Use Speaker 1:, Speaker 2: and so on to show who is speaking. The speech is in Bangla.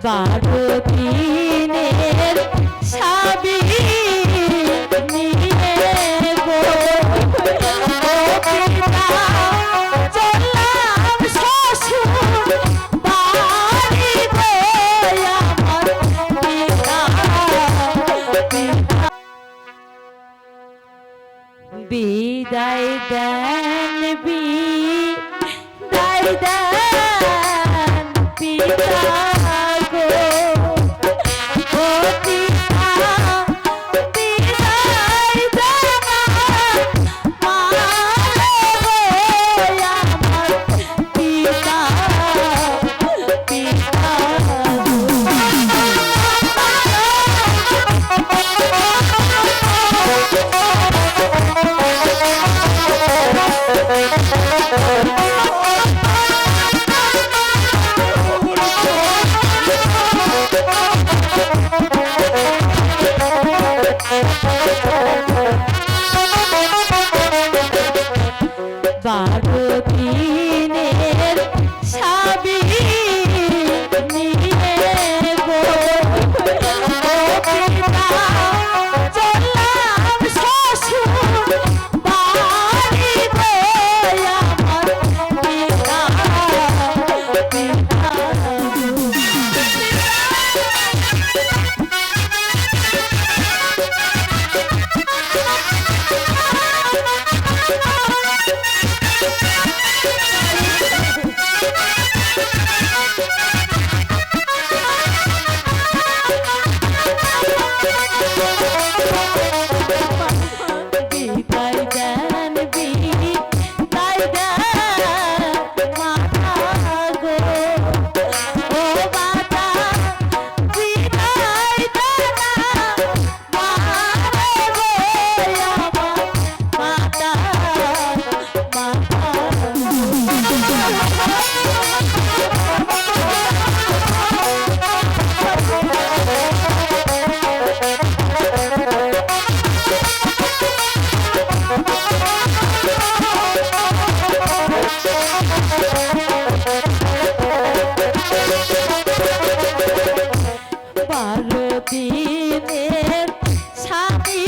Speaker 1: বারো দিনের সাবি বিদায় দেন বিদায় দেন বারো Thank you. পার্বতী সাথী